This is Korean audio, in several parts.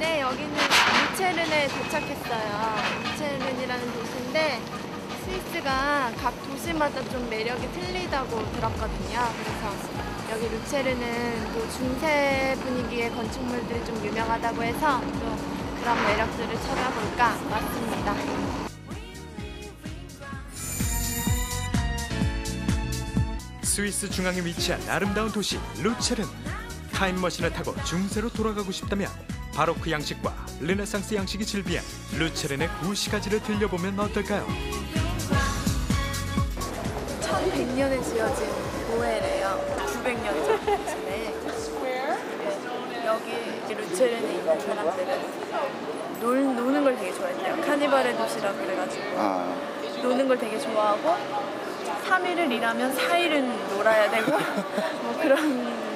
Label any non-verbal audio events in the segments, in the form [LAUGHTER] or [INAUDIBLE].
네, 여기는 루체른에 도착했어요. 루체른이라는 도시인데 스위스가 각 도시마다 좀 매력이 틀리다고 들었거든요. 그래서 여기 루체른은 또 중세 분위기의 건축물들이 좀 유명하다고 해서 또 그런 매력들을 찾아볼까 왔습니다. 스위스 중앙에 위치한 아름다운 도시 루체른. 타임머신을 타고 중세로 돌아가고 싶다면 바로크 양식과 르네상스 양식이 즐비한 루체른의 구시가지를 들려보면 어떨까요? 1100년에 지어진 교회래요. 900년 전에. 네, 여기 루체른에 있는 사람들은 놀, 노는 걸 되게 좋아했대요. 카니발의 도시라 그래가지고 아, 노는 걸 되게 좋아하고 3일을 일하면 4일은 놀아야 되고 뭐 그런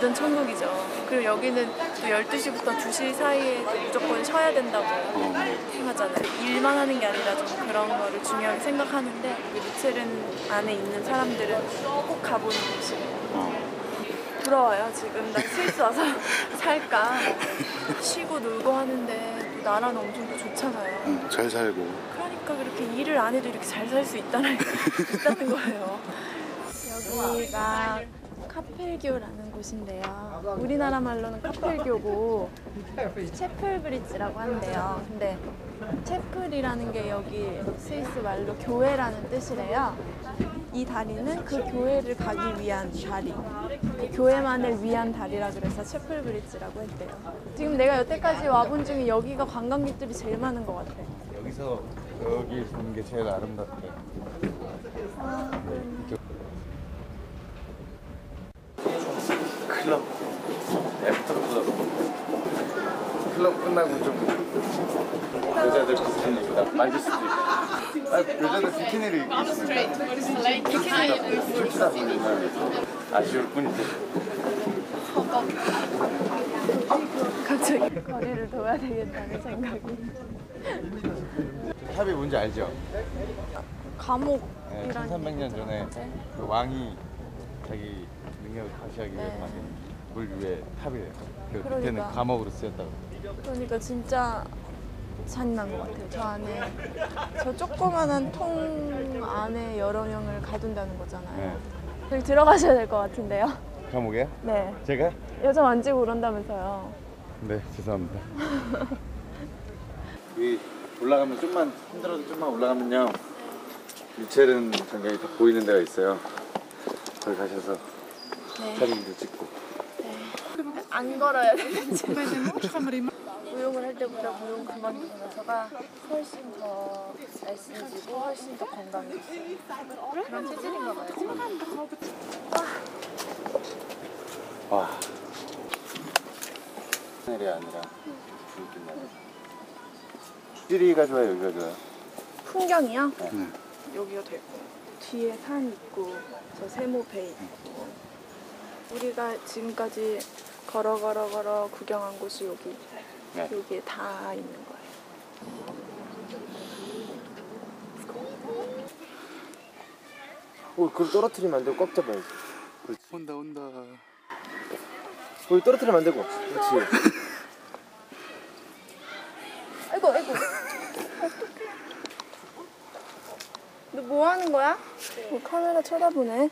완전 천국이죠. 그리고 여기는 또 12시부터 2시 사이에 무조건 쉬어야 된다고 하잖아요. 일만 하는 게 아니라 좀 그런 거를 중요하게 생각하는데 루체른 안에 있는 사람들은 꼭 가보는 곳이에요. 어. 부러워요 지금 나 스위스 와서 [LAUGHS] 살까 쉬고 놀고 하는데 또 나라는 엄청 또 좋잖아요. 응, 잘 살고. 그러니까 그렇게 일을 안 해도 이렇게 잘 살 수 있다는, [LAUGHS] 있다는 거예요. 여기가 카펠교라는 곳인데요. 우리나라 말로는 카펠교고 채플 브릿지라고 한대요. 근데 채플이라는 게 여기 스위스 말로 교회라는 뜻이래요. 이 다리는 그 교회를 가기 위한 다리. 그 교회만을 위한 다리라 그래서 채플 브릿지라고 했대요. 지금 내가 여태까지 와본 중에 여기가 관광객들이 제일 많은 것 같아. 여기서 여기 보는 게 제일 아름답대. 클럽. 애프터 클럽. 클럽 끝나고 좀 여자들 비키니 입다 말릴 수도 있고. 아, 여자들 비키니를 입고 있으니까. 취다 보면 아쉬울 뿐이지. 갑자기 거리를 둬야 되겠다는 생각이. 탑이 뭔지 알죠? 감옥이라는 네, 1300년 전에 그 왕이 자기 능력을 과시하기 위해서 네. 만든 물 위에 탑이래요. 그 그러니까. 그때는 감옥으로 쓰였다고. 그러니까 진짜 잔인한 것 같아요. 저 안에 저 조그만한 통 안에 여러 명을 가둔다는 거잖아요. 네. 여기 들어가셔야 될 것 같은데요. 감옥이야? 네. 제가? 여자 만지고 그런다면서요. 네, 죄송합니다. [LAUGHS] 여기 올라가면 좀만 힘들어도 좀만 올라가면요. 유체른 전경이 다 보이는 데가 있어요. 거기 가셔서 네. 사진도 찍고. 안 걸어야 되는지. 무용을 할 때보다 무용 그만두면서가 훨씬 더 날씬해지고 훨씬 더 건강해졌어요. 그런 체질인가 봐요. 와. 하늘이 아니라 나네. 찌리가 좋아요, 여기가 좋아요. 풍경이요? 네. 여기가 될 거예요. 뒤에 산 있고 저 세모 배 있고 우리가 지금까지 걸어 걸어 걸어 구경한 곳이 여기 네. 여기에 다 있는 거예요. 어, 그걸 떨어뜨리면 안 되고 꽉 잡아야지. 그렇지. 온다, 온다. 거기 떨어뜨리면 안 되고. 그렇지. [LAUGHS] 아이고 아이고 어떡해 너뭐 하는 거야? 뭐 카메라 쳐다보네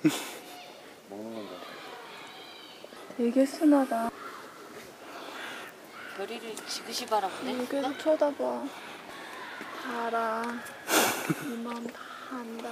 먹는 건가? 되게 순하다. 머리를 지그시 바라보네. 계속 쳐다봐. 알아 이맘 다 안다